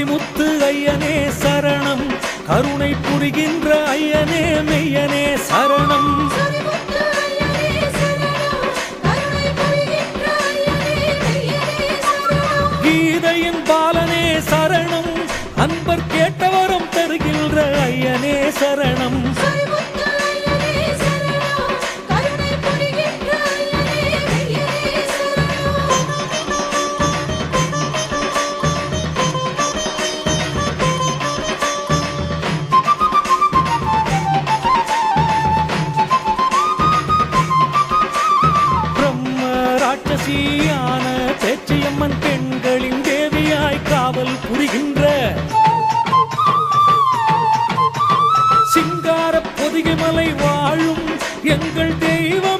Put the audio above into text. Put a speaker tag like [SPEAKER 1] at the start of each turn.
[SPEAKER 1] கருணை முத்து ஐயனே சரணம்.
[SPEAKER 2] கருணை புரிகின்ற ஐயனே மெய்யனே சரணம்.
[SPEAKER 1] கீதையின் பாலனே சரணம். அன்பர் கேட்டவரும் தருகின்ற ஐயனே சரணம்.
[SPEAKER 2] ராட்சசியான பேச்சியம்மன் பெண்களின் தேவியாய் காவல் புரிகின்ற சிங்கார பொதிகை மலை
[SPEAKER 1] வாழும் எங்கள் தெய்வம்